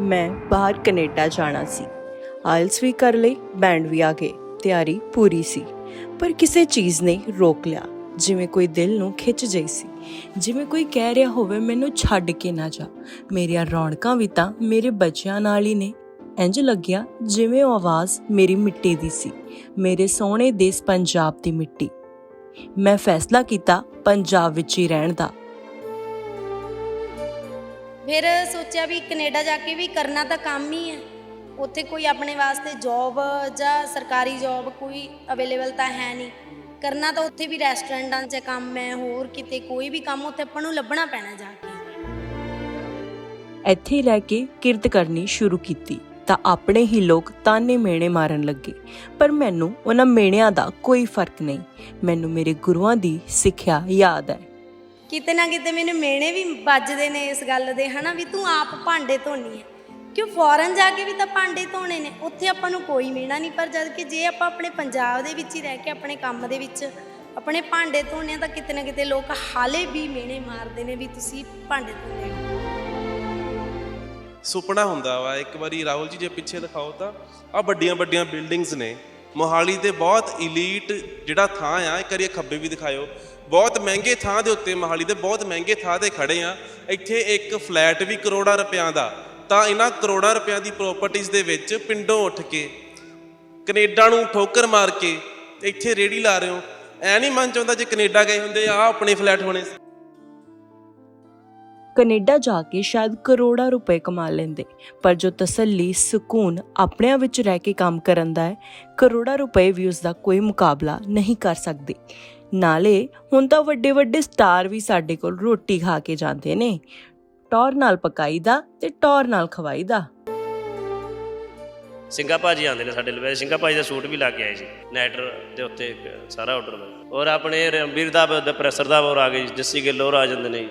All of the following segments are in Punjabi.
ਮੈਂ ਬਾਹਰ ਕੈਨੇਡਾ ਜਾਣਾ ਸੀ। ਆਇਲਸ ਵੀ ਕਰ ਲਈ ਬੈਂਡ ਵੀ ਆ ਗਏ, ਤਿਆਰੀ ਪੂਰੀ ਸੀ। ਪਰ ਕਿਸੇ ਚੀਜ਼ ਨੇ ਰੋਕ ਲਿਆ, ਜਿਵੇਂ ਕੋਈ ਦਿਲ ਨੂੰ ਖਿੱਚ ਜਈ ਸੀ। ਜਿਵੇਂ ਕੋਈ ਕਹਿ ਰਿਹਾ ਹੋਵੇ, ਮੈਨੂੰ ਛੱਡ ਕੇ ਨਾ ਜਾ। ਮੇਰੀਆਂ ਰੌਣਕਾਂ ਵੀ ਤਾਂ ਮੇਰੇ ਬੱਚਿਆਂ ਨਾਲ ਹੀ ਨੇ। ਇੰਜ ਲੱਗਿਆ ਜਿਵੇਂ ਉਹ ਆਵਾਜ਼ ਮੇਰੀ ਮਿੱਟੀ ਦੀ ਸੀ, ਮੇਰੇ ਸੋਹਣੇ ਦੇਸ਼ ਪੰਜਾਬ ਦੀ ਮਿੱਟੀ। ਮੈਂ ਫੈਸਲਾ ਕੀਤਾ, ਪੰਜਾਬ ਵਿੱਚ ਹੀ ਰਹਿਣ ਦਾ। ਫਿਰ ਸੋਚਿਆ ਵੀ ਕੈਨੇਡਾ ਜਾ ਕੇ ਵੀ ਕਰਨਾ ਤਾਂ ਕੰਮ ਹੀ ਹੈ। ਉੱਥੇ ਕੋਈ ਆਪਣੇ ਵਾਸਤੇ ਜੌਬ ਜਾਂ ਸਰਕਾਰੀ ਜੌਬ ਕੋਈ ਅਵੇਲੇਬਲ ਤਾਂ ਹੈ ਨਹੀਂ। ਕਰਨਾ ਤਾਂ ਉੱਥੇ ਵੀ ਰੈਸਟੋਰੈਂਟਾਂ 'ਚ ਕੰਮ ਹੈ, ਹੋਰ ਕਿਤੇ ਕੋਈ ਵੀ ਕੰਮ ਉੱਥੇ ਆਪਾਂ ਨੂੰ ਲੱਭਣਾ ਪੈਣਾ ਜਾ ਕੇ। ਇੱਥੇ ਹੀ ਰਹਿ ਕੇ ਕਿਰਤ ਕਰਨੀ ਸ਼ੁਰੂ ਕੀਤੀ ਤਾਂ ਆਪਣੇ ਹੀ ਲੋਕ ਤਾਨੇ ਮੇਣੇ ਮਾਰਨ ਲੱਗੇ। ਪਰ ਮੈਨੂੰ ਉਹਨਾਂ ਮੇਣਿਆਂ ਦਾ ਕੋਈ ਫ਼ਰਕ ਨਹੀਂ। ਮੈਨੂੰ ਮੇਰੇ ਗੁਰੂਆਂ ਦੀ ਸਿੱਖਿਆ ਯਾਦ ਹੈ। ਕਿਤੇ ਨਾ ਕਿਤੇ ਮੈਨੂੰ ਮੇਣੇ ਵੀ ਵੱਜਦੇ ਨੇ ਇਸ ਗੱਲ ਦੇ, ਹਨਾ, ਵੀ ਤੂੰ ਆਪ ਭਾਂਡੇ ਧੋਣੀ ਹੈ ਕਿਉਂ ਫੋਰਨ ਜਾ ਕੇ ਵੀ ਤਾਂ ਭਾਂਡੇ ਧੋਣੇ ਨੇ, ਉੱਥੇ ਆਪਾਂ ਨੂੰ ਕੋਈ ਮੇਣਾ ਨਹੀਂ, ਪਰ ਜਦ ਕਿ ਜੇ ਆਪਾਂ ਆਪਣੇ ਪੰਜਾਬ ਦੇ ਵਿੱਚ ਹੀ ਰਹਿ ਕੇ ਆਪਣੇ ਕੰਮ ਦੇ ਵਿੱਚ ਆਪਣੇ ਭਾਂਡੇ ਧੋਣੇ ਆ, ਤਾਂ ਕਿਤੇ ਨਾ ਕਿਤੇ ਲੋਕ ਹਾਲੇ ਵੀ ਮੇਣੇ ਮਾਰਦੇ ਨੇ ਵੀ ਤੁਸੀਂ ਭਾਂਡੇ ਧੋਣੇ ਸੁਪਨਾ ਹੁੰਦਾ ਵਾ, ਇੱਕ ਵਾਰੀ ਰਾਹੁਲ ਜੀ ਜੇ ਪਿੱਛੇ ਦਿਖਾਓ ਤਾਂ ਆ ਵੱਡੀਆਂ ਵੱਡੀਆਂ ਬਿਲਡਿੰਗਸ ਨੇ। ਮੋਹਾਲੀ ਦੇ ਬਹੁਤ ਇਲੀਟ ਜਿਹੜਾ ਥਾਂ ਆ, ਇੱਕ ਵਾਰੀ ਖੱਬੇ ਵੀ ਦਿਖਾਇਓ। ਬਹੁਤ ਮਹਿੰਗੇ ਥਾਂ ਦੇ ਉੱਤੇ ਮੋਹਾਲੀ ਦੇ ਬਹੁਤ ਮਹਿੰਗੇ ਥਾਂ ਤੇ ਖੜੇ ਆ। ਇੱਥੇ ਇੱਕ ਫਲੈਟ ਵੀ ਕਰੋੜਾਂ ਰੁਪਿਆਂ ਦਾ। ਤਾਂ ਇਹਨਾਂ ਕਰੋੜਾਂ ਰੁਪਿਆਂ ਦੀ ਪ੍ਰਾਪਰਟੀਆਂ ਦੇ ਵਿੱਚ ਪਿੰਡੋਂ ਉੱਠ ਕੇ, ਕੈਨੇਡਾ ਨੂੰ ਠੋਕਰ ਮਾਰ ਕੇ ਇੱਥੇ ਰੇੜੀ ਲਾ ਰਹੇ ਹੋ। ਐ ਨਹੀਂ ਮਨ ਚਾਹੁੰਦਾ ਜੇ ਕੈਨੇਡਾ ਗਏ ਹੁੰਦੇ ਆ ਆਪਣੇ ਫਲੈਟ ਹੋਣੇ ਕੈਨੇਡਾ ਜਾ ਕੇ ਸ਼ਾਇਦ ਕਰੋੜਾਂ ਰੁਪਏ ਕਮਾ ਲੈਂਦੇ। ਪਰ ਜੋ ਤਸੱਲੀ, ਸਕੂਨ ਆਪਣਿਆਂ ਵਿੱਚ ਰਹਿ ਕੇ ਕੰਮ ਕਰਨ ਦਾ ਹੈ, ਕਰੋੜਾਂ ਰੁਪਏ ਵੀ ਉਸ ਦਾ ਕੋਈ ਮੁਕਾਬਲਾ ਨਹੀਂ ਕਰ ਸਕਦੇ। ਨਾਲੇ ਹੁਣ ਤਾਂ ਵੱਡੇ ਵੱਡੇ ਸਟਾਰ ਵੀ ਸਾਡੇ ਕੋਲ ਰੋਟੀ ਖਾ ਕੇ ਜਾਂਦੇ ਨੇ। ਟੌਰ ਨਾਲ ਪਕਾਈਦਾ ਤੇ ਟੌਰ ਨਾਲ ਖਵਾਈਦਾ। ਸਿੰਘਾ ਭਾਜੀ ਆਉਂਦੇ ਨੇ ਸਾਡੇ ਲਵੇ। ਸਿੰਘਾ ਭਾਜੀ ਦਾ ਸੂਟ ਵੀ ਲਾ ਕੇ ਆਏ ਸੀ। ਨਾਈਟਰ ਦੇ ਉੱਤੇ ਸਾਰਾ ਆਰਡਰ ਔਰ ਆਪਣੇ ਰਣਬੀਰ ਦਾ ਪ੍ਰੈਸਰ ਦਾ ਹੋਰ ਆ ਗਏ ਜੱਸੀ ਗਿੱਲ ਹੋਰ ਆ ਜਾਂਦੇ ਨੇ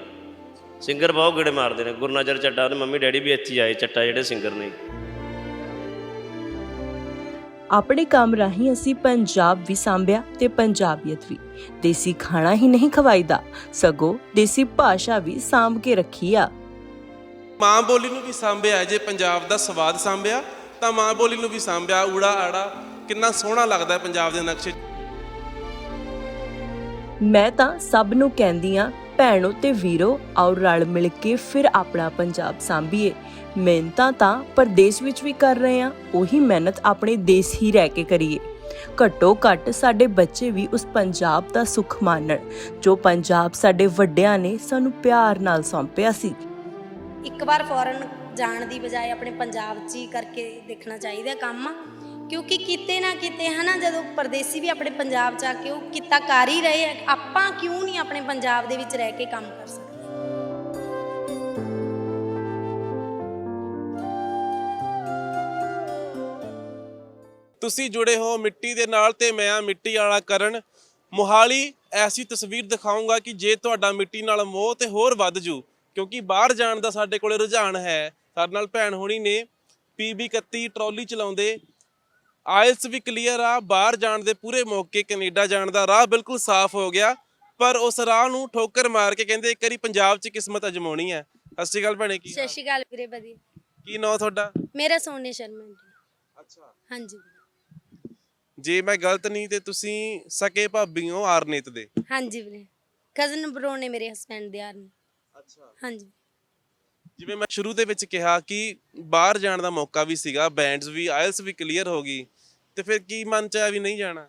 ਸਿੰਗਰ ਬਹੁਤ ਗੇੜੇ ਮਾਰਦੇ ਨੇ ਗੁਰਨਾਜਰ ਚੱਡਾ ਉਹਦੇ ਮੰਮੀ ਡੈਡੀ ਵੀ ਇੱਥੇ ਆਏ ਚੱਟਾ ਜਿਹੜੇ ਸਿੰਗਰ ਨੇ। ਆਪਣੇ ਕੰਮ ਰਾਹੀਂ ਅਸੀਂ ਪੰਜਾਬ ਵੀ ਸੰਭਿਆ ਤੇ ਪੰਜਾਬੀਅਤ ਵੀ ਦੇਸੀ ਖਾਣਾ ਹੀ ਨਹੀਂ ਖਵਾਈਦਾ ਸਗੋਂ ਦੇਸੀ ਭਾਸ਼ਾ ਵੀ ਸਾਂਭ ਕੇ ਰੱਖੀ ਆ ਮਾਂ ਬੋਲੀ ਨੂੰ ਵੀ ਸਾਂਭਿਆ ਜੇ ਪੰਜਾਬ ਦਾ ਸਵਾਦ ਸਾਂਭਿਆ ਤਾਂ ਮਾਂ ਬੋਲੀ ਨੂੰ ਵੀ ਸਾਂਭਿਆ ਊੜਾ ਆੜਾ ਕਿੰਨਾ ਸੋਹਣਾ ਲੱਗਦਾ ਪੰਜਾਬ ਦੇ ਨਕਸ਼ੇ। ਮੈਂ ਤਾਂ ਸਭ ਨੂੰ ਕਹਿੰਦੀ ਆ ਭੈਣੋ ਤੇ ਵੀਰੋ, ਆਓ ਰਲ ਮਿਲ ਕੇ ਫਿਰ ਆਪਣਾ ਪੰਜਾਬ ਸਾਂਭੀਏ। ਮਿਹਨਤਾਂ ਤਾਂ ਪਰਦੇਸ ਵਿੱਚ ਵੀ ਕਰ ਰਹੇ ਆ ਉਹੀ ਮਿਹਨਤ ਆਪਣੇ ਦੇਸ਼ ਹੀ ਰਹਿ ਕੇ ਕਰੀਏ। ਘੱਟੋ ਘੱਟ ਸਾਡੇ ਬੱਚੇ ਵੀ ਉਸ ਪੰਜਾਬ ਦਾ ਸੁਖ ਮਾਣਨ ਜੋ ਪੰਜਾਬ ਸਾਡੇ ਵੱਡਿਆਂ ਨੇ ਸਾਨੂੰ ਪਿਆਰ ਨਾਲ ਸੌਂਪਿਆ ਸੀ। ਇੱਕ ਵਾਰ ਫੋਰਨ ਜਾਣ ਦੀ ਬਜਾਏ ਆਪਣੇ ਪੰਜਾਬ 'ਚ ਹੀ ਕਰਕੇ ਦੇਖਣਾ ਚਾਹੀਦਾ ਕੰਮ। ਕਿਉਂਕਿ ਕਿਤੇ ਨਾ ਕਿਤੇ ਹਨਾ, ਜਦੋਂ ਪਰਦੇਸੀ ਵੀ ਆਪਣੇ ਪੰਜਾਬ 'ਚ ਆ ਕੇ ਉਹ ਕਿੱਤਾ ਕਰ ਹੀ ਰਹੇ ਆ, ਆਪਾਂ ਕਿਉਂ ਨਹੀਂ ਆਪਣੇ ਪੰਜਾਬ ਦੇ ਵਿੱਚ ਰਹਿ ਕੇ ਕੰਮ ਕਰ ਸਕਦੇ? ਤੁਸੀਂ ਜੁੜੇ ਹੋ ਮਿੱਟੀ ਦੇ ਨਾਲ ਤੇ ਮੈਂ ਆ ਮਿੱਟੀ ਵਾਲਾ ਕਰਨ। ਮੋਹਾਲੀ, ਐਸੀ ਤਸਵੀਰ ਦਿਖਾਉਂਗਾ ਕਿ ਜੇ ਤੁਹਾਡਾ ਮਿੱਟੀ ਨਾਲ ਮੋਹ ਤੇ ਹੋਰ ਵੱਧ ਜੂ, ਕਿਉਂਕਿ ਬਾਹਰ ਜਾਣ ਦਾ ਸਾਡੇ ਕੋਲੇ ਰੁਝਾਨ ਹੈ। ਸਾਡੇ ਨਾਲ ਭੈਣ ਹੋਣੀ ਨੇ ਪੀਬੀ 31 ਟਰਾਲੀ ਚਲਾਉਂਦੇ ਆਇਲਸ ਵੀ ਕਲੀਅਰ ਆ ਬਾਹਰ ਜਾਣ ਦੇ ਪੂਰੇ ਮੌਕੇ ਕੈਨੇਡਾ ਜਾਣ ਦਾ ਰਾਹ ਬਿਲਕੁਲ ਸਾਫ਼ ਹੋ ਗਿਆ। ਪਰ ਉਸ ਰਾਹ ਨੂੰ ਠੋਕਰ ਮਾਰ ਕੇ ਕਹਿੰਦੇ ਇੱਕ ਵਾਰੀ ਪੰਜਾਬ 'ਚ ਕਿਸਮਤ ਅਜਮਾਉਣੀ ਹੈ। ਸਤਿ ਸ਼੍ਰੀ ਅਕਾਲ ਭੈਣੇ ਕੀ ਸਤਿ ਸ਼੍ਰੀ ਅਕਾਲ ਵੀਰੇ ਵਧੀਆ। ਕੀ ਨਾਂ ਤੁਹਾਡਾ? ਮੇਰਾ ਸੋਨੇ ਸ਼ਰਮਾ ਜੀ। ਅੱਛਾ। ਹਾਂਜੀ। ਜੇ ਮੈਂ ਗਲਤ ਨਹੀਂ ਤੇ ਤੁਸੀਂ ਸਕੇ ਭਾਬੀ ਹੋ ਆਰਨੇਤ ਦੇ। ਹਾਂਜੀ ਵੀਰੇ। ਕਜ਼ਨ ਬਰੋ ਨੇ ਮੇਰੇ ਹਸਬੰਡ ਦੇ ਯਾਰ ਨੇ ਅੱਛਾ। ਹਾਂਜੀ। ਜਿਵੇਂ ਮੈਂ ਸ਼ੁਰੂ ਦੇ ਵਿੱਚ ਕਿਹਾ ਕਿ ਬਾਹਰ ਜਾਣ ਦਾ ਮੌਕਾ ਵੀ ਸੀਗਾ ਬੈਂਡਸ ਵੀ ਆਇਲਸ ਵੀ ਕਲੀਅਰ ਹੋ ਗਈ, ਤੇ ਫਿਰ ਕੀ ਮਨ ਚ ਆਇਆ ਵੀ ਨਹੀਂ ਜਾਣਾ?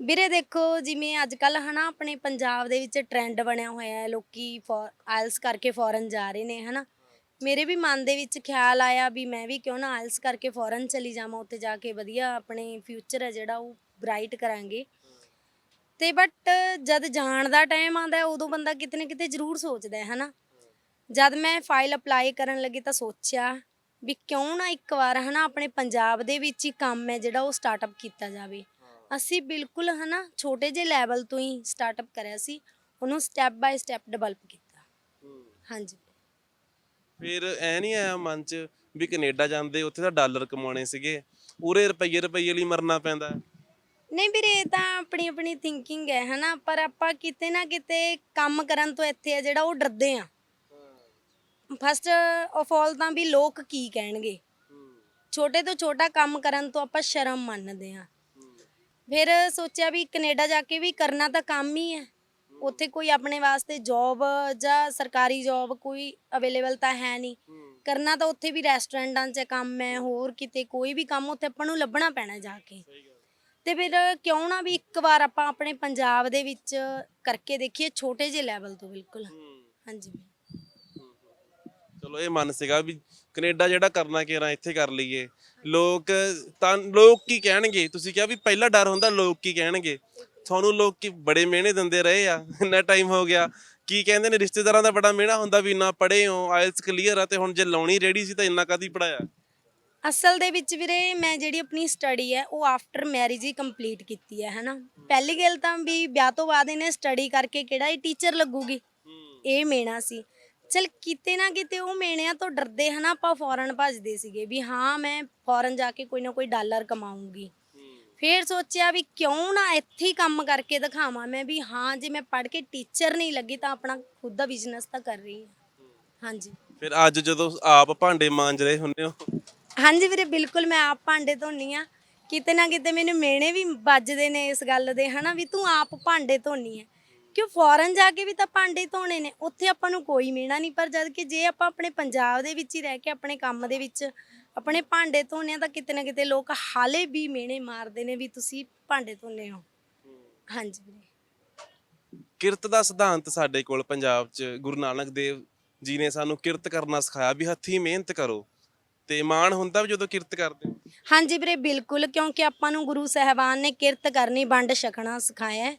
ਵੀਰੇ ਦੇਖੋ, ਜਿਵੇਂ ਅੱਜ ਕੱਲ ਹਨਾ, ਆਪਣੇ ਪੰਜਾਬ ਦੇ ਵਿੱਚ ਟ੍ਰੈਂਡ ਬਣਿਆ ਹੋਇਆ ਹੈ, ਲੋਕੀ ਆਇਲਸ ਕਰਕੇ ਫੋਰਨ ਜਾ ਰਹੇ ਨੇ, ਹਨਾ। ਮੇਰੇ ਵੀ ਮਨ ਦੇ ਵਿੱਚ ਖਿਆਲ ਆਇਆ ਵੀ ਮੈਂ ਵੀ ਕਿਉਂ ਨਾ ਆਇਲਸ ਕਰਕੇ ਫੋਰਨ ਚਲੀ ਜਾਵਾਂ, ਉੱਥੇ ਜਾ ਕੇ ਵਧੀਆ ਆਪਣੇ ਫਿਊਚਰ ਹੈ ਜਿਹੜਾ ਉਹ ਬ੍ਰਾਈਟ ਕਰਾਂਗੇ। ਤੇ ਬਟ ਜਦ ਜਾਣ ਦਾ ਟਾਈਮ ਆਉਂਦਾ ਉਦੋਂ ਬੰਦਾ ਕਿਤੇ ਨਾ ਕਿਤੇ ਜ਼ਰੂਰ ਸੋਚਦਾ ਹੈ, ਹਨਾ। ਜਦ ਮੈਂ ਫਾਈਲ ਅਪਲਾਈ ਕਰਨ ਲੱਗੀ ਤਾਂ ਸੋਚਿਆ ਵੀ ਕਿਉਂ ਨਾ ਇੱਕ ਵਾਰ ਹਨਾ ਆਪਣੇ ਪੰਜਾਬ ਦੇ ਵਿੱਚ ਹੀ ਕੰਮ ਹੈ ਜਿਹੜਾ ਉਹ ਸਟਾਰਟਅਪ ਕੀਤਾ ਜਾਵੇ। ਅਸੀਂ ਬਿਲਕੁਲ ਹਨਾ ਛੋਟੇ ਜਿਹੇ ਲੈਵਲ ਤੋਂ ਹੀ ਸਟਾਰਟਅਪ ਕਰਿਆ ਸੀ ਉਹਨੂੰ ਸਟੈਪ ਬਾਈ ਸਟੈਪ ਡਿਵੈਲਪ ਕੀਤਾ। ਹਾਂਜੀ। ਫਿਰ ਐ ਨਹੀਂ ਆਇਆ ਮਨ ਚ ਵੀ ਕੈਨੇਡਾ ਜਾਂਦੇ ਉੱਥੇ ਤਾਂ ਡਾਲਰ ਕਮਾਉਣੇ ਸੀਗੇ ਉਰੇ ਰੁਪਈਏ ਰੁਪਈਏ ਲਈ ਮਰਨਾ ਪੈਂਦਾ। ਨਹੀਂ ਵੀਰੇ ਇਹ ਤਾਂ ਆਪਣੀ ਆਪਣੀ ਥਿੰਕਿੰਗ ਹੈ ਹਨਾ ਪਰ ਆਪਾਂ ਕਿਤੇ ਨਾ ਕਿਤੇ ਕੰਮ ਕਰਨ ਤੋਂ ਇੱਥੇ ਆ ਜਿਹੜਾ ਉਹ ਡਰਦੇ ਆ। ਫਸਟ ਆਫ ਆਲ ਤਾਂ ਵੀ ਲੋਕ ਕੀ ਕਹਿਣਗੇ? ਛੋਟੇ ਤੋਂ ਛੋਟਾ ਕੰਮ ਕਰਨ ਤੋਂ ਆਪਾਂ ਸ਼ਰਮ ਮੰਨਦੇ ਆ ਫਿਰ ਸੋਚਿਆ ਵੀ ਕੈਨੇਡਾ ਜਾ ਕੇ ਵੀ ਕਰਨਾ ਤਾਂ ਕੰਮ ਹੀ ਹੈ। ਉੱਥੇ ਕੋਈ ਆਪਣੇ ਵਾਸਤੇ ਜੌਬ ਜਾਂ ਸਰਕਾਰੀ ਜੌਬ ਕੋਈ ਅਵੇਲੇਬਲ ਤਾਂ ਹੈ ਨਹੀਂ। ਕਰਨਾ ਤਾਂ ਉੱਥੇ ਵੀ ਰੈਸਟੋਰੈਂਟਾਂ 'ਚ ਕੰਮ ਹੈ, ਹੋਰ ਕਿਤੇ ਕੋਈ ਵੀ ਕੰਮ ਉੱਥੇ ਆਪਾਂ ਨੂੰ ਲੱਭਣਾ ਪੈਣਾ ਜਾ ਕੇ। ਤੇ ਫਿਰ ਕਿਉਂ ਨਾ ਵੀ ਇੱਕ ਵਾਰ ਆਪਾਂ ਆਪਣੇ ਪੰਜਾਬ ਦੇ ਵਿੱਚ ਕਰਕੇ ਦੇਖੀਏ, ਛੋਟੇ ਜਿਹੇ ਲੈਵਲ ਤੋਂ ਬਿਲਕੁਲ। ਹਾਂਜੀ। ਚਲੋ ਇਹ ਮਨ ਸੀਗਾ ਵੀ ਕੈਨੇਡਾ ਜਿਹੜਾ ਕਰਨਾ ਕਿਹੜਾ ਇੱਥੇ ਕਰ ਲਈਏ। ਲੋਕ ਤਾਂ ਲੋਕ ਕੀ ਕਹਿਣਗੇ? ਤੁਸੀਂ ਕਿਹਾ ਵੀ ਪਹਿਲਾ ਡਰ ਹੁੰਦਾ ਲੋਕ ਕੀ ਕਹਿਣਗੇ? ਤੁਹਾਨੂੰ ਲੋਕ ਕੀ ਬੜੇ ਮਿਹਣੇ ਦਿੰਦੇ ਰਹੇ ਆ। ਇੰਨਾ ਟਾਈਮ ਹੋ ਗਿਆ। ਕੀ ਕਹਿੰਦੇ ਨੇ ਰਿਸ਼ਤੇਦਾਰਾਂ ਦਾ ਬੜਾ ਮਿਹਣਾ ਹੁੰਦਾ ਵੀ ਇੰਨਾ ਪੜ੍ਹੇ ਹੋ ਆਇਲਸ ਕਲੀਅਰ ਆ ਤੇ ਹੁਣ ਜੇ ਲਾਉਣੀ ਰੈਡੀ ਸੀ ਤਾਂ ਇੰਨਾ ਕਾਦੀ ਪੜਾਇਆ ਅਸਲ ਦੇ ਵਿੱਚ ਵੀਰੇ ਮੈਂ ਜਿਹੜੀ ਆਪਣੀ ਸਟੱਡੀ ਹੈ ਉਹ ਆਫਟਰ ਮੈਰਿਜ ਹੀ ਕੰਪਲੀਟ ਕੀਤੀ ਹੈ ਹਨਾ? ਪਹਿਲੀ ਗੱਲ ਤਾਂ ਵੀ ਵਿਆਹ ਤੋਂ ਬਾਅਦ ਇਹਨੇ ਸਟੱਡੀ ਕਰਕੇ ਕਿਹੜਾ ਹੀ ਟੀਚਰ ਲੱਗੂਗੀ? ਇਹ ਮੇਣਾ ਸੀ। ਚਲ ਕਿਤੇ ਨਾ ਕਿਤੇ ਉਹ ਮੇਣਿਆਂ ਤੋਂ ਡਰਦੇ ਹਨਾ ਆਪਾਂ ਫੋਰਨ ਭੱਜਦੇ ਸੀਗੇ ਵੀ ਹਾਂ ਮੈਂ ਫੋਰਨ ਜਾ ਕੇ ਕੋਈ ਨਾ ਕੋਈ ਡਾਲਰ ਕਮਾਉਂਗੀ ਫਿਰ ਸੋਚਿਆ ਵੀ ਕਿਉਂ ਨਾ ਇੱਥੇ ਹੀ ਕੰਮ ਕਰਕੇ ਦਿਖਾਵਾਂ ਮੈਂ ਵੀ ਹਾਂ ਜੇ ਮੈਂ ਪੜ੍ਹ ਕੇ ਟੀਚਰ ਨਹੀਂ ਲੱਗੀ ਤਾਂ ਆਪਣਾ ਖੁਦ ਦਾ ਬਿਜ਼ਨਸ ਤਾਂ ਕਰ ਰਹੀ ਹਾਂ। ਹਾਂਜੀ। ਫਿਰ ਅੱਜ ਜਦੋਂ ਆਪ ਭਾਂਡੇ ਮਾਂਜ ਰਹੇ ਹੁੰਦੇ ਹੋ? ਹਾਂਜੀ ਵੀਰੇ ਬਿਲਕੁਲ ਮੈਂ ਆਪ ਭਾਂਡੇ ਧੋਨੀ ਆ। ਕਿਤੇ ਨਾ ਕਿਤੇ ਮੈਨੂੰ ਮੇਣੇ ਵੀ ਵੱਜਦੇ ਨੇ ਇਸ ਗੱਲ ਦੇ ਹਨਾ ਵੀ ਤੂੰ ਆਪ ਭਾਂਡੇ ਧੋਨੀ ਹੈ ਕਿਉਂ ਫੋਰਨ ਜਾ ਕੇ ਵੀ ਤਾਂ ਭਾਂਡੇ ਧੋਣੇ ਨੇ ਉੱਥੇ ਆਪਾਂ ਨੂੰ ਕੋਈ ਮੇਣਾ ਨਹੀਂ ਪਰ ਜਦ ਕਿ ਜੇ ਆਪਾਂ ਆਪਣੇ ਪੰਜਾਬ ਦੇ ਵਿੱਚ ਹੀ ਰਹਿ ਕੇ ਆਪਣੇ ਕੰਮ ਦੇ ਵਿੱਚ ਆਪਣੇ ਭਾਂਡੇ ਧੋਨੇ ਆ ਤਾਂ ਕਿਤੇ ਨਾ ਕਿਤੇ ਲੋਕ ਹਾਲੇ ਵੀ ਮੇਣੇ ਮਾਰਦੇ ਨੇ ਵੀ ਤੁਸੀਂ ਭਾਂਡੇ ਧੋਨੇ ਹੋ। ਹਾਂਜੀ ਵੀਰੇ। ਕਿਰਤ ਦਾ ਸਿਧਾਂਤ ਸਾਡੇ ਕੋਲ ਪੰਜਾਬ 'ਚ ਗੁਰੂ ਨਾਨਕ ਦੇਵ ਜੀ ਨੇ ਸਾਨੂੰ ਕਿਰਤ ਕਰਨਾ ਸਿਖਾਇਆ ਵੀ ਹੱਥੀਂ ਮਿਹਨਤ ਕਰੋ ਤੇ ਮਾਣ ਹੁੰਦਾ ਵੀ ਜਦੋਂ ਕਿਰਤ ਕਰਦੇ ਹੋ? ਹਾਂਜੀ ਵੀਰੇ ਬਿਲਕੁਲ ਕਿਉਂਕਿ ਆਪਾਂ ਨੂੰ ਗੁਰੂ ਸਾਹਿਬਾਨ ਨੇ ਕਿਰਤ ਕਰਨੀ ਵੰਡ ਛਕਣਾ ਸਿਖਾਇਆ ਹੈ।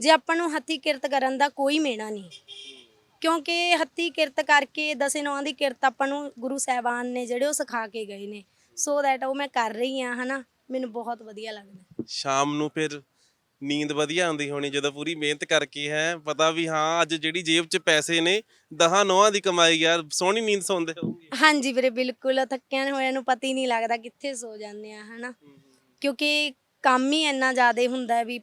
ਜੇ ਆਪਾਂ ਨੂੰ ਹੱਥੀ ਕਿਰਤ ਕਰਨ ਦਾ ਕੋਈ ਮੇਣਾ ਨਹੀਂ। ਕਿਉਂਕਿ ਹੱਥੀ ਕਿਰਤ ਕਰਕੇ ਦਸੇ ਨੌਂ ਦੀ ਕਿਰਤ ਆਪਾਂ ਨੂੰ ਗੁਰੂ ਸਾਹਿਬਾਨ ਨੇ ਜਿਹੜੇ ਉਹ ਸਿਖਾ ਕੇ ਗਏ ਨੇ। ਸੋ ਦੈਟ ਉਹ ਮੈਂ ਕਰ ਰਹੀ ਹਾਂ ਹਨਾ? ਮੈਨੂੰ ਬਹੁਤ ਵਧੀਆ ਲੱਗਦਾ। ਸ਼ਾਮ ਨੂੰ ਫਿਰ ਨੀਂਦ ਵਧੀਆ ਆਉਂਦੀ ਹੋਣੀ ਜਦੋਂ ਪੂਰੀ ਮਿਹਨਤ ਕਰਕੇ ਹੈ। ਪਤਾ ਵੀ ਹਾਂ ਅੱਜ ਜਿਹੜੀ ਜੇਬ 'ਚ ਪੈਸੇ ਨੇ ਦਹਾਂ ਨੋਹਾਂ ਦੀ ਕਮਾਈ ਆ ਸੋਹਣੀ ਨੀਂਦ ਸੌਂਦੇ ਹੋਗੇ ਹਾਂਜੀ ਵੀਰੇ ਬਿਲਕੁਲ। ਥੱਕਿਆਂ ਹੋਇਆਂ ਨੂੰ ਪਤਾ ਹੀ ਨਹੀਂ ਲੱਗਦਾ ਕਿੱਥੇ ਸੋ ਜਾਂਦੇ ਆ ਹਨਾ? ਕਿਉਂਕਿ ਕੰਮ ਹੀ ਇੰਨਾ ਜ਼ਿਆਦਾ ਹੁੰਦਾ ਵੀ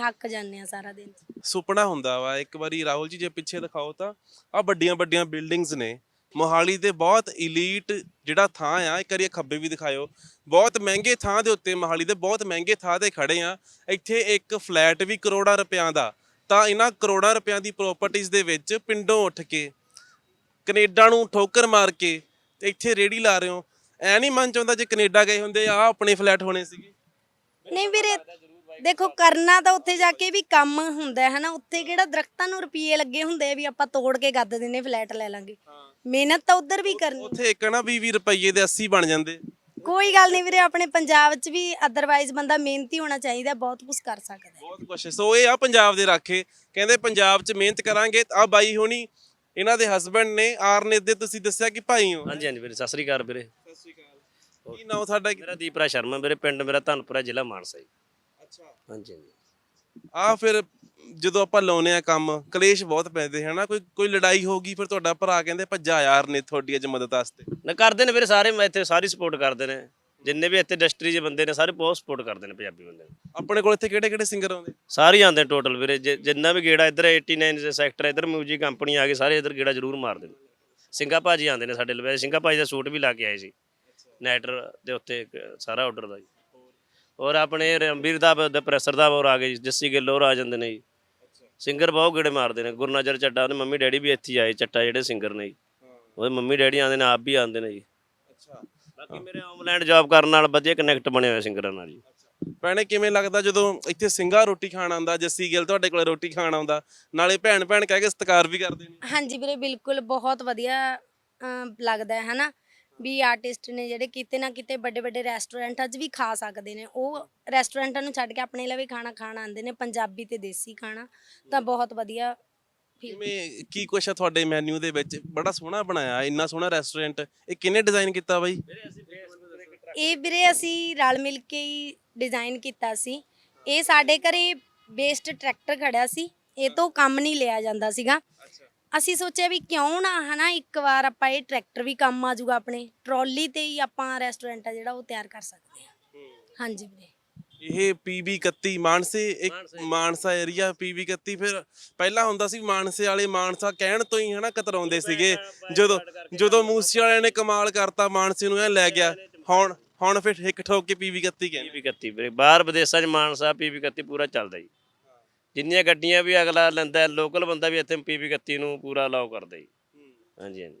ਥੱਕ ਜਾਂਦੇ ਆ ਸਾਰਾ ਦਿਨ ਸੁਪਨਾ ਹੁੰਦਾ ਵਾ, ਇੱਕ ਵਾਰੀ ਰਾਹੁਲ ਜੀ ਜੇ ਪਿੱਛੇ ਦਿਖਾਓ ਤਾਂ ਆ ਵੱਡੀਆਂ ਵੱਡੀਆਂ ਬਿਲਡਿੰਗਸ ਨੇ, ਮੋਹਾਲੀ ਦੇ ਬਹੁਤ ਇਲੀਟ ਜਿਹੜਾ ਥਾਂ ਆ, ਇੱਕ ਵਾਰੀ ਇਹ ਖੱਬੇ ਵੀ ਦਿਖਾਇਓ, ਬਹੁਤ ਮਹਿੰਗੇ ਥਾਂ ਦੇ ਉੱਤੇ ਮੋਹਾਲੀ ਦੇ ਬਹੁਤ ਮਹਿੰਗੇ ਥਾਂ ਤੇ ਖੜੇ ਆ, ਇੱਥੇ ਇੱਕ ਫਲੈਟ ਵੀ ਕਰੋੜਾਂ ਰੁਪਿਆਂ ਦਾ, ਤਾਂ ਇਹਨਾਂ ਕਰੋੜਾਂ ਰੁਪਿਆਂ ਦੀ ਪ੍ਰਾਪਰਟੀਆਂ ਦੇ ਵਿੱਚ ਪਿੰਡੋਂ ਉੱਠ ਕੇ, ਕੈਨੇਡਾ ਨੂੰ ਠੋਕਰ ਮਾਰ ਕੇ, ਤੇ ਇੱਥੇ ਰੇੜੀ ਲਾ ਰਹੇ ਹੋ, ਐ ਨਹੀਂ ਮਨ ਚਾਹੁੰਦਾ ਜੇ ਕੈਨੇਡਾ ਗਏ ਹੁੰਦੇ ਆ ਆਪਣੇ ਫਲੈਟ ਹੋਣੇ ਸੀਗੇ। ਨਹੀਂ ਵੀਰੇ ਦੇਖੋ ਕਰਨਾ ਤਾਂ ਉੱਥੇ ਜਾ ਕੇ ਵੀ ਕੰਮ ਹੁੰਦਾ ਹੈ ਹਨਾ ਉੱਥੇ ਕਿਹੜਾ ਦਰਖਤਾਂ ਨੂੰ ਰੁਪਏ ਲੱਗੇ ਹੁੰਦੇ ਆ ਵੀ ਆਪਾਂ ਤੋੜ ਕੇ ਗੱਦ ਦਿੰਨੇ ਫਲੈਟ ਲੈ ਲਾਂਗੇ। ਮਿਹਨਤ ਤਾਂ ਉਧਰ ਵੀ ਕਰਨੀ। ਉੱਥੇ ਇੱਕ ਨਾ 20 ਰੁਪਏ ਦੇ 80 ਬਣ ਜਾਂਦੇ। ਕੋਈ ਗੱਲ ਨਹੀਂ ਵੀਰੇ ਆਪਣੇ ਪੰਜਾਬ 'ਚ ਵੀ ਅਦਰਵਾਈਜ਼ ਬੰਦਾ ਮਿਹਨਤੀ ਹੋਣਾ ਚਾਹੀਦਾ ਬਹੁਤ ਕੁਝ ਕਰ ਸਕਦਾ ਹੈ। ਬਹੁਤ ਹੈ। ਸੋ ਇਹ ਆ ਪੰਜਾਬ ਦੇ ਰਾਖੇ। ਕਹਿੰਦੇ ਪੰਜਾਬ 'ਚ ਮਿਹਨਤ ਕਰਾਂਗੇ ਆ ਬਾਈ ਹੋਣੀ ਇਹਨਾਂ ਦੇ ਹਸਬੰਡ ਨੇ ਆਰਨੇਤ ਦੇ ਤੁਸੀਂ ਦੱਸਿਆ ਕਿ ਭਾਈ ਹੋ? ਹਾਂਜੀ ਹਾਂਜੀ ਵੀਰੇ ਸਤਿ ਸ੍ਰੀ ਅਕਾਲ ਵੀਰੇ। ਕੀ ਨਾਮ ਤੁਹਾਡਾ? ਮੇਰਾ ਦੀਪਰਾ ਸ਼ਰਮਾ ਮੇਰੇ ਪਿੰਡ ਮੇਰਾ ਧਨਪੁਰਾ ਜ਼ਿਲ੍ਹਾ ਮਾਨਸਾ ਜੀ। ਅੱਛਾ। ਹਾਂਜੀ ਹਾਂਜੀ। ਆ ਫਿਰ ਜਦੋਂ ਆਪਾਂ ਲਾਉਨੇ ਆ ਕੰਮ ਕਲੇਸ਼ ਬਹੁਤ ਪੈਂਦੇ ਹਨਾ? ਕੋਈ ਕੋਈ ਲੜਾਈ ਹੋ ਗਈ ਫਿਰ ਤੁਹਾਡਾ ਭਰਾ ਕਹਿੰਦੇ ਭੱਜਾ ਯਾਰ ਨੇ ਤੁਹਾਡੀ ਅੱਜ ਮਦਦ ਵਾਸਤੇ। ਨਾ ਕਰਦੇ ਨੇ ਵੀਰੇ ਸਾਰੇ ਮੈਂ ਇੱਥੇ ਸਾਰੀ ਸਪੋਰਟ ਕਰਦੇ ਨੇ। ਜਿੰਨੇ ਵੀ ਇੱਥੇ ਇੰਡਸਟਰੀ 'ਚ ਬੰਦੇ ਨੇ ਸਾਰੇ ਬਹੁਤ ਸਪੋਰਟ ਕਰਦੇ ਨੇ ਪੰਜਾਬੀ ਬੰਦੇ ਨੂੰ। ਆਪਣੇ ਕੋਲ ਇੱਥੇ ਕਿਹੜੇ ਕਿਹੜੇ ਸਿੰਗਰ ਆਉਂਦੇ? ਸਾਰੇ ਆਉਂਦੇ ਟੋਟਲ ਵੀਰੇ। ਜਿ- ਜਿੰਨਾ ਵੀ ਗੇੜਾ ਇੱਧਰ 89 ਦੇ ਸੈਕਟਰ ਇੱਧਰ ਮਿਊਜ਼ਿਕ ਕੰਪਨੀ ਆ ਗਏ ਸਾਰੇ ਇੱਧਰ ਗੇੜਾ ਜ਼ਰੂਰ ਮਾਰਦੇ ਨੇ। ਸਿੰਗਾ ਭਾਜੀ ਆਉਂਦੇ ਨੇ ਸਾਡੇ ਲਵੇ ਸਿੰਗਾ ਭਾਜੀ ਦਾ ਸੂਟ ਵੀ ਲਾ ਕੇ ਆਏ ਸੀ। ਨਾਈਟਰ ਦੇ ਉੱਤੇ ਸਾਰਾ ਆਰਡਰ ਦਾ ਜੀ। ਔਰ ਆਪਣੇ ਰਣਬੀਰ ਦਾ ਦਾ ਪ੍ਰੈਸਰ ਦਾ ਹੋਰ ਆ ਗਏ ਜੀ ਜੱਸੀ ਗਿੱਲ ਹੋਰ ਆ ਜਾਂਦੇ ਨੇ ਜੀ। ਸਿੰਗਰ ਬਹੁਤ ਗੇੜੇ ਮਾਰਦੇ ਨੇ ਗੁਰਨਾਜਰ ਚੱਡਾ ਉਹਦੇ ਮੰਮੀ ਡੈਡੀ ਵੀ ਇੱਥੇ ਆਏ ਚੱਟਾ ਜਿਹੜੇ ਸਿੰਗਰ ਨੇ ਜੀ। ਉਹਦੇ ਮੰਮੀ ਡੈਡੀ ਆਉਂਦੇ ਨੇ ਆਪ ਵੀ ਆਉਂਦੇ ਨੇ ਜੀ। ਅੱਛਾ। ਬਾਕੀ ਮੇਰੇ ਆਨਲਾਈਨ ਜੌਬ ਕਰਨ ਨਾਲ ਵਧੀਆ ਕਨੈਕਟ ਬਣੇ ਹੋਏ ਸਿੰਗਰਾਂ ਨਾਲ ਜੀ। ਭੈਣੇ ਕਿਵੇਂ ਲੱਗਦਾ ਜਦੋਂ ਇੱਥੇ ਸਿੰਘਾ ਰੋਟੀ ਖਾਣ ਆਉਂਦਾ ਜੱਸੀ ਗਿੱਲ ਤੁਹਾਡੇ ਕੋਲ ਰੋਟੀ ਖਾਣ ਆਉਂਦਾ ਨਾਲੇ ਭੈਣ ਭੈਣ ਕਹਿ ਕੇ ਸਤਿਕਾਰ ਵੀ ਕਰਦੇ ਨੇ? ਹਾਂਜੀ ਵੀਰੇ ਬਿਲਕੁਲ ਬਹੁਤ ਵਧੀਆ ਲੱਗਦਾ ਹੈ ਹਨਾ? ਵੀ ਆਰਟਿਸਟ ਨੇ ਜਿਹੜੇ ਕਿਤੇ ਨਾ ਕਿਤੇ ਵੱਡੇ ਵੱਡੇ ਰੈਸਟੋਰੈਂਟਾਂ 'ਚ ਵੀ ਖਾ ਸਕਦੇ ਨੇ। ਉਹ ਰੈਸਟੋਰੈਂਟਾਂ ਨੂੰ ਛੱਡ ਕੇ ਆਪਣੇ ਲਈ ਵੀ ਖਾਣਾ ਖਾਣ ਆਉਂਦੇ ਨੇ ਪੰਜਾਬੀ ਤੇ ਦੇਸੀ ਖਾਣਾ ਤਾਂ ਬਹੁਤ ਵਧੀਆ ਕਿਵੇਂ ਕੀ ਕੁਛ ਆ ਤੁਹਾਡੇ ਮੈਨੂ ਦੇ ਵਿੱਚ? ਬੜਾ ਸੋਹਣਾ ਬਣਾਇਆ ਇੰਨਾ ਸੋਹਣਾ ਰੈਸਟੋਰੈਂਟ ਇਹ ਕਿਹਨੇ ਡਿਜ਼ਾਈਨ ਕੀਤਾ ਬਾਈ? ਇਹ ਵੀਰੇ ਅਸੀਂ ਰਲ ਮਿਲ ਕੇ ਹੀ ਡਿਜ਼ਾਈਨ ਕੀਤਾ ਸੀ। ਇਹ ਸਾਡੇ ਘਰੇ ਬੇਸਟ ਟਰੈਕਟਰ ਖੜਿਆ ਸੀ। ਇਹ ਤੋਂ ਕੰਮ ਨਹੀਂ ਲਿਆ ਜਾਂਦਾ ਸੀਗਾ। ਅਸੀਂ ਸੋਚਿਆ ਵੀ ਕਿਉਂ ਨਾ ਹਨਾ ਇੱਕ ਵਾਰ ਆਪਾਂ ਇਹ ਟਰੈਕਟਰ ਵੀ ਕੰਮ ਆ ਜਾਊਗਾ ਆਪਣੇ ਟਰਾਲੀ ਤੇ ਹੀ ਆਪਾਂ ਰੈਸਟੋਰੈਂਟ ਆ ਜਿਹੜਾ ਉਹ ਤਿਆਰ ਕਰ ਸਕਦੇ ਹਾਂ। ਹਾਂਜੀ ਵੀਰੇ। ਇਹ ਪੀਬੀ 31 ਮਾਨਸੇ ਇੱਕ ਮਾਨਸੇ। ਏਰੀਆ ਪੀਬੀ 31 ਫਿਰ ਪਹਿਲਾਂ ਹੁੰਦਾ ਸੀ ਮਾਨਸੇ ਵਾਲੇ ਮਾਨਸਾ ਕਹਿਣ ਤੋਂ ਹੀ ਹਨਾ ਕਤਰਾਉਂਦੇ ਸੀਗੇ। ਜਦੋਂ ਜਦੋਂ ਮੂਸੇ ਵਾਲਿਆਂ ਨੇ ਕਮਾਲ ਕਰਤਾ ਮਾਨਸੇ ਨੂੰ ਐ ਲੈ ਗਿਆ। ਹੁਣ ਹੁਣ ਫਿਰ ਹਿੱਕ ਠੋਕ ਕੇ ਪੀਬੀ 31 ਕਹਿੰਦੇ। ਪੀਵੀ 31 ਵੀਰੇ ਬਾਹਰ ਵਿਦੇਸ਼ਾਂ 'ਚ ਮਾਨਸਾ ਪੀਵੀ 31 ਪੂਰਾ ਚੱਲਦਾ ਜੀ। ਜਿੰਨੀਆਂ ਗੱਡੀਆਂ ਵੀ ਅਗਲਾ ਲੈਂਦਾ ਲੋਕਲ ਬੰਦਾ ਵੀ ਇੱਥੇ ਪੀਵੀ 31 ਨੂੰ ਪੂਰਾ ਅਲਾਉ ਕਰਦਾ ਜੀ। ਹਾਂਜੀ ਹਾਂਜੀ।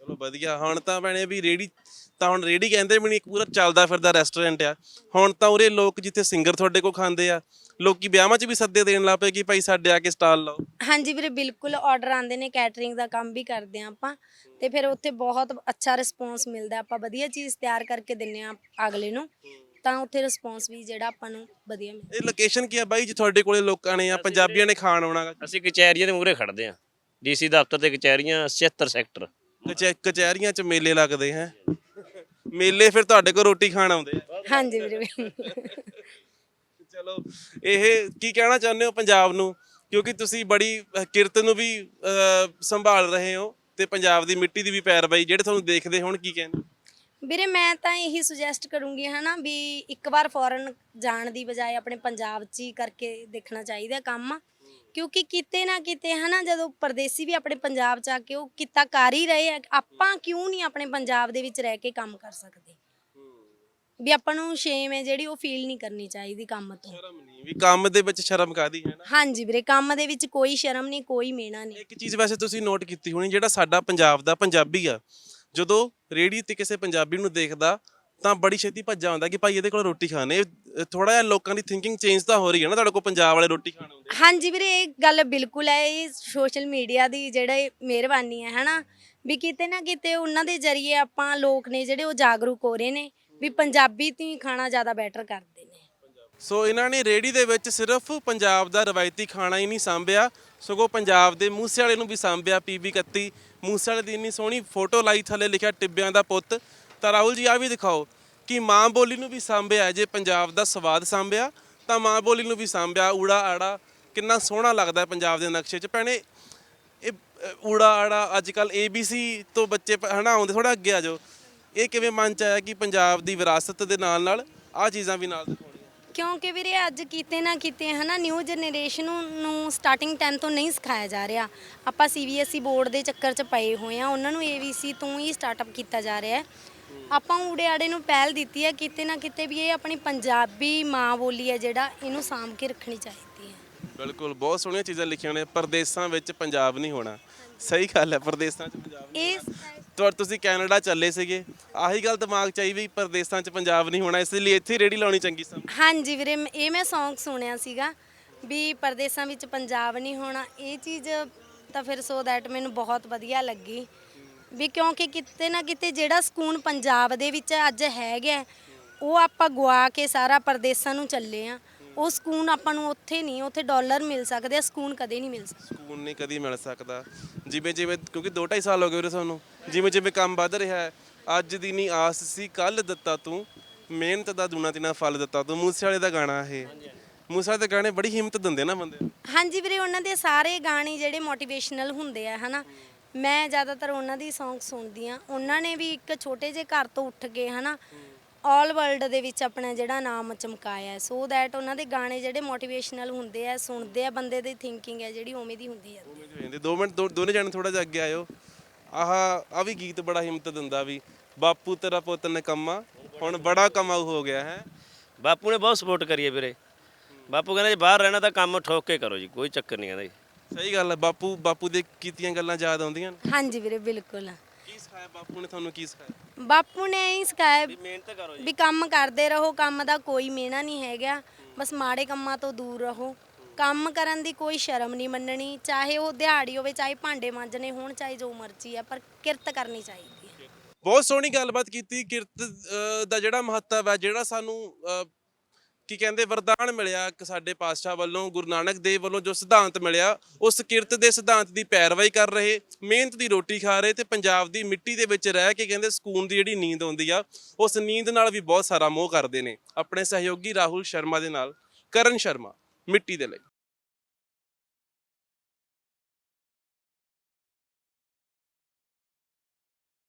ਚਲੋ ਵਧੀਆ ਹੁਣ ਤਾਂ ਭੈਣੇ ਵੀ ਰੇੜੀ ਤਾਂ ਹੁਣ ਰੇੜੀ ਕਹਿੰਦੇ ਵੀ ਨਹੀਂ ਇੱਕ ਪੂਰਾ ਚੱਲਦਾ ਫਿਰਦਾ ਰੈਸਟੋਰੈਂਟ ਆ। ਹੁਣ ਤਾਂ ਉਰੇ ਲੋਕ ਜਿੱਥੇ ਸਿੰਗਰ ਤੁਹਾਡੇ ਕੋਲ ਖਾਂਦੇ ਆ ਲੋਕੀ ਵਿਆਹਾਂ 'ਚ ਵੀ ਸੱਦੇ ਦੇਣ ਲੱਗ ਪਏ ਕਿ ਭਾਈ ਸਾਡੇ ਆ ਕੇ ਸਟਾਲ ਲਾਓ। ਹਾਂਜੀ ਵੀਰੇ ਬਿਲਕੁਲ ਆਰਡਰ ਆਉਂਦੇ ਨੇ ਕੈਟਰਿੰਗ ਦਾ ਕੰਮ ਵੀ ਕਰਦੇ ਆ ਆਪਾਂ ਤੇ ਫਿਰ ਉੱਥੇ ਬਹੁਤ ਅੱਛਾ ਰਿਸਪੌਂਸ ਮਿਲਦਾ ਆਪਾਂ ਵਧੀਆ ਚੀਜ਼ ਤਿਆਰ ਕਰਕੇ ਦਿੰਨੇ ਆ ਅਗਲੇ ਨੂੰ। ਤਾਂ ਉੱਥੇ ਰਿਸਪੌਂਸ ਵੀ ਜਿਹੜਾ ਆਪਾਂ ਨੂੰ ਵਧੀਆ ਮਿਲਦਾ ਇਹ ਲੋਕੇਸ਼ਨ ਕੀ ਆ ਬਾਈ ਜੀ ਤੁਹਾਡੇ ਕੋਲੇ ਲੋਕਾਂ ਨੇ ਆ ਪੰਜਾਬੀਆਂ ਨੇ ਖਾਣ ਆਉਣਾ ਗਾ। ਅਸੀਂ ਕਚਹਿਰੀਆਂ ਦੇ ਮੂਹਰੇ ਖੜਦੇ ਆ ਡੀਸੀ ਦਫ਼ਤਰ ਤੇ ਕਚਹਿਰੀਆਂ 76 ਸੈਕਟਰ। ਕਚਹਿ- ਕਚਹਿਰੀਆਂ 'ਚ ਮੇਲੇ ਲੱਗਦੇ ਹੈ। ਮੇਲੇ ਫਿਰ ਤੁਹਾਡੇ ਕੋਲ ਰੋਟੀ ਖਾਣ ਆਉਂਦੇ ਆ। ਹਾਂਜੀ ਵੀਰੇ। ਚਲੋ ਇਹ ਕੀ ਕਹਿਣਾ ਚਾਹੁੰਦੇ ਹੋ ਪੰਜਾਬ ਨੂੰ? ਕਿਉਂਕਿ ਤੁਸੀਂ ਬੜੀ ਅਹ, ਕਿਰਤ ਨੂੰ ਵੀ ਅਹ, ਸੰਭਾਲ ਰਹੇ ਹੋ ਤੇ ਪੰਜਾਬ ਦੀ ਮਿੱਟੀ ਦੀ ਵੀ ਪੈਰਵਾਈ ਜਿਹੜੇ ਤੁਹਾਨੂੰ ਦੇਖਦੇ ਹੋਣ ਕੀ ਕਹਿੰਦੇ? ਵੀਰੇ ਮੈਂ ਤਾਂ ਇਹੀ ਸੁਜੈਸਟ ਕਰੂੰਗੀ ਹਨਾ ਵੀ ਇੱਕ ਵਾਰ ਫੋਰਨ ਜਾਣ ਦੀ ਬਜਾਏ ਆਪਣੇ ਪੰਜਾਬ 'ਚ ਹੀ ਕਰਕੇ ਦੇਖਣਾ ਚਾਹੀਦਾ ਕੰਮ। ਕਿਉਂਕਿ ਕਿਤੇ ਨਾ ਕਿਤੇ ਹਨਾ ਜਦੋਂ ਪਰਦੇਸੀ ਵੀ ਆਪਣੇ ਪੰਜਾਬ 'ਚ ਆ ਕੇ ਉਹ ਕਿੱਤਾ ਕਰ ਹੀ ਰਹੇ ਆ ਆਪਾਂ ਕਿਉਂ ਨਹੀਂ ਆਪਣੇ ਪੰਜਾਬ ਦੇ ਵਿੱਚ ਰਹਿ ਕੇ ਕੰਮ ਕਰ ਸਕਦੇ? ਵੀ ਆਪਾਂ ਨੂੰ ਸ਼ੇਮ ਹੈ ਜਿਹੜੀ ਉਹ ਫੀਲ ਨਹੀਂ ਕਰਨੀ ਚਾਹੀਦੀ ਕੰਮ ਤੋਂ। ਸ਼ਰਮ ਨਹੀਂ ਵੀ ਕੰਮ ਦੇ ਵਿੱਚ ਸ਼ਰਮ ਕਾਦੀ ਹੈ ਨਾ? ਹਾਂਜੀ ਵੀਰੇ ਕੰਮ ਦੇ ਵਿੱਚ ਕੋਈ ਸ਼ਰਮ ਨਹੀਂ ਕੋਈ ਮੇਣਾ ਨਹੀਂ। ਇੱਕ ਚੀਜ਼ ਵੈਸੇ ਤੁਸੀਂ ਨੋਟ ਕੀਤੀ ਹੋਣੀ ਜਿਹੜਾ ਸਾਡਾ ਪੰਜਾਬ ਦਾ ਪੰਜਾਬੀ ਆ ਜਦੋਂ ਰੇੜੀ ਤੇ ਕਿਸੇ ਪੰਜਾਬੀ ਨੂੰ ਦੇਖਦਾ, ਤਾਂ ਬੜੀ ਛੇਤੀ ਭੱਜਾ ਆਉਂਦਾ ਕਿ ਭਾਈ ਇਹਦੇ ਕੋਲ ਰੋਟੀ ਖਾਣੇ ਥੋੜਾ ਜਿਹਾ ਲੋਕਾਂ ਦੀ ਥਿੰਕਿੰਗ ਚੇਂਜ ਤਾਂ ਹੋ ਰਹੀ ਹੈ ਨਾ, ਤੁਹਾਡੇ ਕੋਲ ਪੰਜਾਬ ਵਾਲੇ ਰੋਟੀ ਖਾਣ ਆਉਂਦੇ। ਹਾਂਜੀ ਵੀਰੇ, ਇਹ ਗੱਲ ਬਿਲਕੁਲ ਹੈ, ਇਹ ਸੋਸ਼ਲ ਮੀਡੀਆ ਦੀ ਜਿਹੜੇ ਮਿਹਰਬਾਨੀ ਹੈ, ਹਨਾ? ਵੀ ਕਿਤੇ ਨਾ ਕਿਤੇ ਉਹਨਾਂ ਦੇ ਜ਼ਰੀਏ ਆਪਾਂ ਲੋਕ ਨੇ ਜਿਹੜੇ ਉਹ ਜਾਗਰੂਕ ਹੋ ਰਹੇ ਨੇ, ਵੀ ਪੰਜਾਬੀ ਤੋਂ ਖਾਣਾ ਜ਼ਿਆਦਾ ਬੈਟਰ ਕਰਦੇ ਨੇ। ਸੋ ਇਹਨਾਂ ਨੇ ਰੇੜੀ ਦੇ ਵਿੱਚ ਸਿਰਫ ਪੰਜਾਬ ਦਾ ਰਵਾਇਤੀ ਖਾਣਾ ਹੀ ਨਹੀਂ ਸਾਂਭਿਆ ਸਗੋਂ ਪੰਜਾਬ ਦੇ ਮੂਸੇ ਵਾਲੇ ਨੂੰ ਵੀ ਸਾਂਭਿਆ ਪੀਬੀ 31 ਮੂਸੇ ਵਾਲੇ ਦੀ ਇੰਨੀ ਸੋਹਣੀ ਫੋਟੋ ਲਾਈ ਥੱਲੇ ਲਿਖਿਆ ਟਿੱਬਿਆਂ ਦਾ ਪੁੱਤ। ਤਾਂ ਰਾਹੁਲ ਜੀ ਆ ਵੀ ਦਿਖਾਓ ਕਿ ਮਾਂ ਬੋਲੀ ਨੂੰ ਵੀ ਸਾਂਭਿਆ ਜੇ ਪੰਜਾਬ ਦਾ ਸਵਾਦ ਸਾਂਭਿਆ ਤਾਂ ਮਾਂ ਬੋਲੀ ਨੂੰ ਵੀ ਸਾਂਭਿਆ ਊੜਾ ਆੜਾ। ਕਿੰਨਾ ਸੋਹਣਾ ਲੱਗਦਾ ਪੰਜਾਬ ਦੇ ਨਕਸ਼ੇ 'ਚ। ਭੈਣੇ ਇਹ ਅ, ਊੜਾ ਆੜਾ ਅੱਜ ਕੱਲ ABC ਤੋਂ ਬੱਚੇ ਪ- ਹਨਾ ਆਉਂਦੇ ਥੋੜਾ ਅੱਗੇ ਆ ਜਾਓ। ਇਹ ਕਿਵੇਂ ਮਨ ਚ ਆਇਆ ਕਿ ਪੰਜਾਬ ਦੀ ਵਿਰਾਸਤ ਦੇ ਨਾਲ ਨਾਲ ਆ ਚੀਜ਼ਾਂ ਵੀ ਨਾਲ ਦਿਖਾਉਣੀਆਂ ਕਿਉਂਕਿ ਵੀਰੇ ਅੱਜ ਕਿਤੇ ਨਾ ਕਿਤੇ ਹਨਾ ਨਿਊ ਜਨਰੇਸ਼ਨ ਨੂੰ ਸਟਾਰਟਿੰਗ 10 ਤੋਂ ਨਹੀਂ ਸਿਖਾਇਆ ਜਾ ਰਿਹਾ। ਆਪਾਂ ਸੀਬੀਐਸਈ ਬੋਰਡ ਦੇ ਚੱਕਰ 'ਚ ਪਏ ਹੋਏ ਆ ਉਹਨਾਂ ਨੂੰ ਏਬੀਸੀ ਤੋਂ ਹੀ ਸਟਾਰਟਅਪ ਕੀਤਾ ਜਾ ਰਿਹਾ ਹੈ। ਆਪਾਂ ਊੜੇ ਆੜੇ ਨੂੰ ਪਹਿਲ ਦਿੱਤੀ ਹੈ ਕਿਤੇ ਨਾ ਕਿਤੇ ਵੀ ਇਹ ਆਪਣੀ ਪੰਜਾਬੀ ਮਾਂ ਬੋਲੀ ਹੈ ਜਿਹੜਾ ਇਹਨੂੰ ਸਾਂਭ ਕੇ ਰੱਖਣੀ ਚਾਹੀਦੀ ਹੈ। ਬਿਲਕੁਲ ਬਹੁਤ ਸੋਹਣੀਆਂ ਚੀਜ਼ਾਂ ਲਿਖੀਆਂ ਨੇ ਪਰਦੇਸਾਂ ਵਿੱਚ ਪੰਜਾਬ ਨਹੀਂ ਹੋਣਾ। ਸਹੀ ਗੱਲ ਹੈ ਪਰਦੇਸਾਂ 'ਚ ਪੰਜਾਬ ਨਹੀਂ ਇਹ ਤੁਰ ਤੁਸੀਂ ਕੈਨੇਡਾ ਚੱਲੇ ਸੀਗੇ। ਆਹੀ ਗੱਲ ਦਿਮਾਗ 'ਚ ਆਈ ਵੀ ਪਰਦੇਸਾਂ 'ਚ ਪੰਜਾਬ ਨਹੀਂ ਹੋਣਾ ਇਸ ਲਈ ਇੱਥੇ ਰੇੜੀ ਲਾਉਣੀ ਚੰਗੀ ਸਮ ਹਾਂਜੀ ਵੀਰੇ ਮ- ਇਹ ਮੈਂ Song ਸੁਣਿਆ ਸੀਗਾ ਵੀ ਪਰਦੇਸਾਂ ਵਿੱਚ ਪੰਜਾਬ ਨਹੀਂ ਹੋਣਾ। ਇਹ ਚੀਜ਼ ਤਾਂ ਫਿਰ ਸੋ ਦੈਟ ਮੈਨੂੰ ਬਹੁਤ ਵਧੀਆ ਲੱਗੀ। ਵੀ ਕਿਉਂਕਿ ਕਿਤੇ ਨਾ ਕਿਤੇ ਜਿਹੜਾ ਸਕੂਨ ਪੰਜਾਬ ਦੇ ਵਿੱਚ ਅੱਜ ਹੈਗਾ ਹੈ, ਉਹ ਆਪਾਂ ਗਵਾ ਕੇ ਸਾਰਾ ਪਰਦੇਸਾਂ ਨੂੰ ਚੱਲੇ ਆ ਉਹ ਸਕੂਨ ਆਪਾਂ ਨੂੰ ਉੱਥੇ ਨਹੀਂ ਉੱਥੇ ਡਾਲਰ ਮਿਲ ਸਕਦੇ ਆ ਸਕੂਨ ਕਦੇ ਨਹੀਂ ਮਿਲ ਸਕਦਾ। ਸਕੂਨ ਨਹੀਂ ਕਦੀ ਮਿਲ ਸਕਦਾ। ਜਿਵੇਂ ਜਿਵੇਂ, ਕਿਉਂਕਿ 2.5 ਸਾਲ ਹੋ ਗਏ ਵੀਰੇ ਤੁਹਾਨੂੰ ਜਿਵੇਂ ਜਿਵੇਂ ਕੰਮ ਵੱਧ ਰਿਹਾ ਹੈ, ਅੱਜ ਦੀ ਨਹੀਂ ਆਸ ਸੀ ਕੱਲ ਦਿੱਤਾ ਤੂੰ, ਮਿਹਨਤ ਦਾ ਦੂਣਾ ਤਿਨਾ ਫਲ ਦਿੱਤਾ ਤੂੰ, ਮੂਸੇ ਵਾਲੇ ਦਾ ਗਾਣਾ ਇਹ। ਮੂਸੇ ਦੇ ਗਾਣੇ ਬੜੀ ਹਿੰਮਤ ਦਿੰਦੇ ਨਾ ਬੰਦੇ। ਨੂੰ ਹਾਂਜੀ ਵੀਰੇ, ਉਹਨਾਂ ਦੇ ਸਾਰੇ ਗਾਣੇ ਜਿਹੜੇ ਮੋਟੀਵੇਸ਼ਨਲ ਹੁੰਦੇ ਆ, ਹਨਾ। ਮੈਂ ਜ਼ਿਆਦਾਤਰ ਉਹਨਾਂ ਦੀ ਸੌਂਗ ਸੁਣਦੀ ਆ ਉਹਨਾਂ ਨੇ ਵੀ ਇੱਕ ਛੋਟੇ ਜਿਹੇ ਘਰ ਤੋਂ ਉੱਠ ਕੇ, ਹਨਾ ਆਲ ਵਰਲਡ ਦੇ ਵਿੱਚ ਆਪਣਾ ਜਿਹੜਾ ਨਾਮ ਚਮਕਾਇਆ ਸੋ ਦੈਟ ਉਹਨਾਂ ਦੇ ਗਾਣੇ ਜਿਹੜੇ ਮੋਟੀਵੇਸ਼ਨਲ ਹੁੰਦੇ ਆ ਸੁਣਦੇ ਆ ਬੰਦੇ ਦੀ ਥਿੰਕਿੰਗ ਹੈ ਜਿਹੜੀ ਉਵੇਂ ਦੀ ਹੁੰਦੀ ਹੋ ਜਾਂਦੇ 2 ਮਿੰਟ ਦੋ- ਦੋਨੇ ਜਾਣੇ ਥੋੜਾ ਜਿਹਾ ਅੱਗੇ ਆਇਓ। ਆਹ ਆ ਵੀ ਗੀਤ ਬੜਾ ਹਿੰਮਤ ਦਿੰਦਾ ਵੀ ਬਾਪੂ ਤੇਰਾ ਪੁੱਤ ਨਕੰਮਾ ਹੁਣ ਬੜਾ ਕਮਾਊ ਹੋ ਗਿਆ ਹੈ। ਬਾਪੂ ਨੇ ਬਹੁਤ ਸਪੋਰਟ ਕਰੀ ਹੈ ਵੀਰੇ। ਬਾਪੂ ਕਹਿੰਦਾ ਜੇ ਬਾਹਰ ਰਹਿਣਾ ਤਾਂ ਕੰਮ ਠੋਕ ਕੇ ਕਰੋ ਜੀ ਕੋਈ ਚੱਕਰ ਨਹੀਂ ਕਹਿੰਦਾ ਜੀ। ਸਹੀ ਗੱਲ ਹੈ ਬਾਪੂ ਬਾਪੂ ਦੇ ਕੀਤੀਆਂ ਗੱਲਾਂ ਯਾਦ ਆਉਂਦੀਆਂ ਨੇ। ਹਾਂਜੀ ਵੀਰੇ ਬਿਲਕੁਲ। ਕੀ ਸਿਖਾਇਆ ਬਾਪੂ ਨੇ ਤੁਹਾਨੂੰ ਕੀ ਸਿਖਾਇਆ? ਬਾਪੂ ਨੇ ਹੀ ਸਿਖਾਇਆ ਮਿਹਨਤ ਕਰੋ ਵੀ ਕੰਮ ਕਰਦੇ ਰਹੋ ਕੰਮ ਦਾ ਕੋਈ ਮਿਹਣਾ ਨਹੀਂ ਹੈਗਾ। ਬਸ ਮਾੜੇ ਕੰਮਾਂ ਤੋਂ ਦੂਰ ਰਹੋ। ਕੰਮ ਕਰਨ ਦੀ ਕੋਈ ਸ਼ਰਮ ਨਹੀਂ ਮੰਨਣੀ। ਚਾਹੇ ਉਹ ਦਿਹਾੜੀ ਹੋਵੇ ਚਾਹੇ ਭਾਂਡੇ ਮਾਂਜਣੇ ਹੋਣ ਚਾਹੇ ਜੋ ਮਰਜ਼ੀ ਆ ਪਰ ਕਿਰਤ ਕਰਨੀ ਚਾਹੀਦੀ ਹੈ। ਬਹੁਤ ਸੋਹਣੀ ਗੱਲਬਾਤ ਕੀਤੀ। ਕਿਰਤ ਦਾ ਜਿਹੜਾ ਮਹੱਤਵ ਹੈ ਜਿਹੜਾ ਸਾਨੂੰ ਕੀ ਕਹਿੰਦੇ, ਵਰਦਾਨ ਮਿਲਿਆ ਇੱਕ ਸਾਡੇ ਪਾਤਸ਼ਾਹ ਵੱਲੋਂ, ਗੁਰੂ ਨਾਨਕ ਦੇਵ ਵੱਲੋਂ ਜੋ ਸਿਧਾਂਤ ਮਿਲਿਆ, ਉਸ ਕਿਰਤ ਦੇ ਸਿਧਾਂਤ ਦੀ ਪੈਰਵਾਈ ਕਰ ਰਹੇ, ਮਿਹਨਤ ਦੀ ਰੋਟੀ ਖਾ ਰਹੇ ਤੇ ਪੰਜਾਬ ਦੀ ਮਿੱਟੀ ਦੇ ਵਿੱਚ ਰਹਿ ਕੇ ਕਹਿੰਦੇ ਸਕੂਨ ਦੀ ਜਿਹੜੀ ਨੀਂਦ ਆਉਂਦੀ ਆ, ਉਸ ਨੀਂਦ ਨਾਲ ਵੀ ਬਹੁਤ ਸਾਰਾ ਮੋਹ ਕਰਦੇ ਨੇ। ਆਪਣੇ ਸਹਿਯੋਗੀ ਰਾਹੁਲ ਸ਼ਰਮਾ ਦੇ ਨਾਲ, ਕਰਨ ਸ਼ਰਮਾ, ਮਿੱਟੀ ਦੇ ਲਈ।